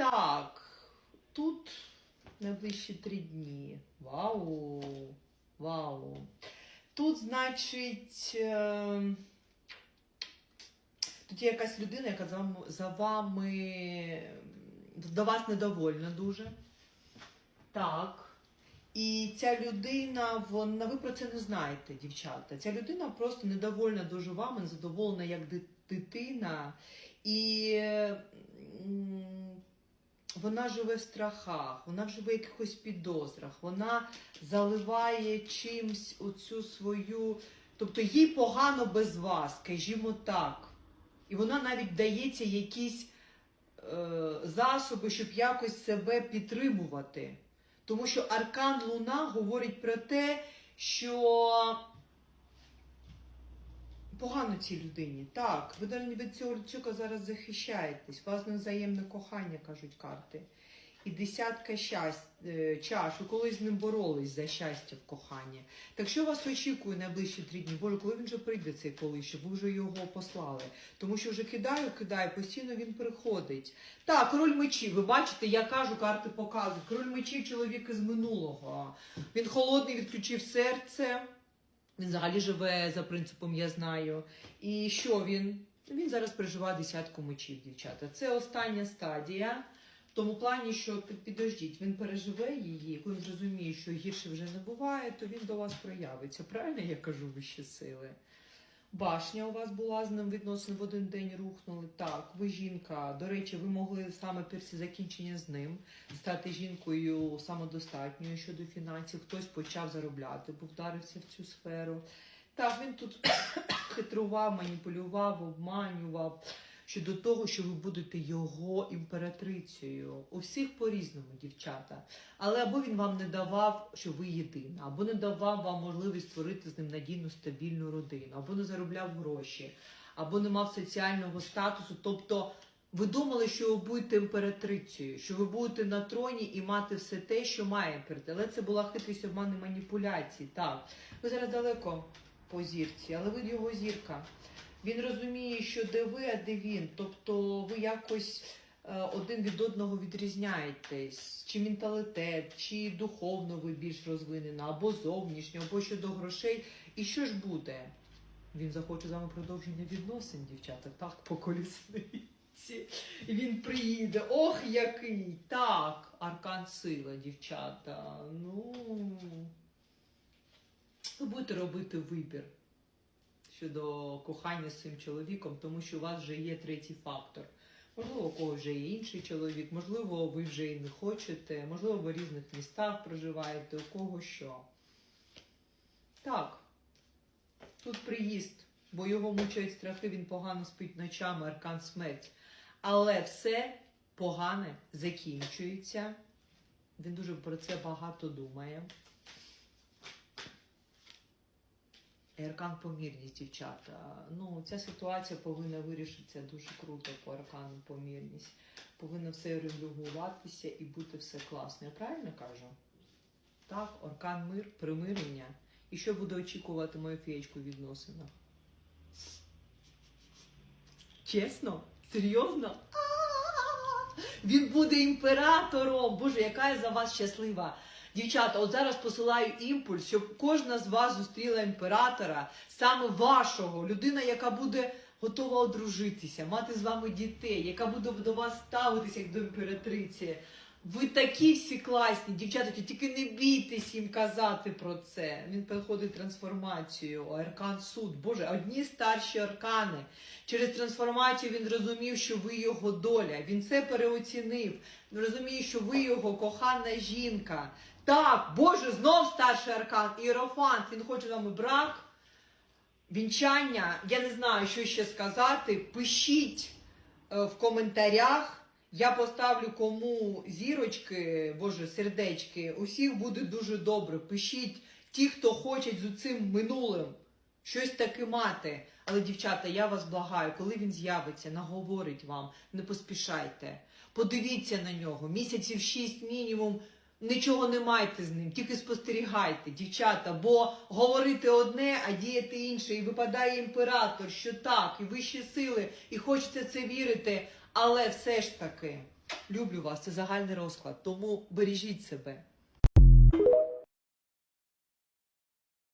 так, тут найближчі три дні. Вау! Вау! Тут, значить, е, тут є якась людина, яка за вами, до вас недовольна дуже. Так. І ця людина, вона, ви про це не знаєте, дівчата. Ця людина просто недовольна дуже вами, незадоволена як дитина. І вона живе в страхах, вона живе в якихось підозрах, вона заливає чимсь оцю свою. Тобто їй погано без вас, скажімо так. І вона навіть дається якісь е, засоби, щоб якось себе підтримувати. Тому що аркан Луна говорить про те, що погано цій людині. Так, ви від цього чоловіка зараз захищаєтесь. У вас невзаємне кохання, кажуть карти. І десятка щасть, е, чаш, ви колись з ним боролись за щастя в коханні. Так що вас очікує найближчі три дні? Боже, коли він вже прийде цей колись, ви вже його послали. Тому що вже кидаю, кидаю, постійно він приходить. Так, король мечів. Ви бачите, я кажу, карти показують. Король мечів чоловік із минулого. Він холодний, відключив серце. Він взагалі живе за принципом я знаю. І що він? Він зараз переживає десятку мечів, дівчата. Це остання стадія. В тому плані, що під- підождіть, він переживе її, коли він зрозуміє, що гірше вже не буває, то він до вас проявиться. Правильно я кажу вищі сили? Башня у вас була з ним відносно в один день рухнули. Так, ви жінка. До речі, ви могли саме після закінчення з ним стати жінкою самодостатньою щодо фінансів. Хтось почав заробляти, бо вдарився в цю сферу. Так, він тут хитрував, маніпулював, обманював щодо того, що ви будете його імператрицею. У всіх по-різному, дівчата. Але або він вам не давав, що ви єдина, або не давав вам можливість створити з ним надійну стабільну родину, або не заробляв гроші, або не мав соціального статусу. Тобто ви думали, що ви будете імператрицею, що ви будете на троні і мати все те, що має імператриця. Але це була хитрість обмани маніпуляцій. Так, ви зараз далеко по зірці, але ви його зірка. Він розуміє, що де ви, а де він. Тобто ви якось е, один від одного відрізняєтесь, чи менталітет, чи духовно ви більш розвинена, або зовнішньо, або щодо грошей. І що ж буде? Він захоче з вами продовження відносин, дівчата, так, по колісниці. Він приїде. Ох, який! Так, аркан сила, дівчата. Ну. Ви будете робити вибір щодо кохання з цим чоловіком, тому що у вас вже є третій фактор. Можливо, у когось вже є інший чоловік, можливо, ви вже і не хочете, можливо, ви в різних містах проживаєте, у кого що. Так, тут приїзд, бо його мучають страхи, він погано спить ночами, аркан смерть. Але все погане закінчується. Він дуже про це багато думає. І Аркан помірність, дівчата. Ну, ця ситуація повинна вирішитися дуже круто по аркану помірність. Повинно все регулюватися і бути все класно. Я правильно кажу? Так, аркан мир, примирення. І що буде очікувати мою феєчку в відносинах? Чесно? Серйозно? Він буде імператором. Боже, яка я за вас щаслива. Дівчата, от зараз посилаю імпульс, щоб кожна з вас зустріла імператора, саме вашого, людина, яка буде готова одружитися, мати з вами дітей, яка буде до вас ставитися як до імператриці. Ви такі всі класні, дівчата, тільки не бійтесь їм казати про це. Він проходить трансформацію, аркан суд. Боже, одні старші аркани. Через трансформацію він зрозумів, що ви його доля. Він це переоцінив. Він розуміє, що ви його кохана жінка. Так, Боже, знов старший аркан, іерофант, він хоче вами брак, вінчання. Я не знаю, що ще сказати. Пишіть е, в коментарях. Я поставлю кому зірочки, боже, сердечки. Усіх буде дуже добре. Пишіть ті, хто хочуть з цим минулим щось таке мати. Але, дівчата, я вас благаю, коли він з'явиться, наговорить вам, не поспішайте. Подивіться на нього. Місяців шість мінімум. Нічого не майте з ним, тільки спостерігайте, дівчата, бо говорити одне, а діяти інше. І випадає імператор, що так, і вищі сили, і хочеться це вірити. Але все ж таки, Люблю вас, це загальний розклад. Тому бережіть себе.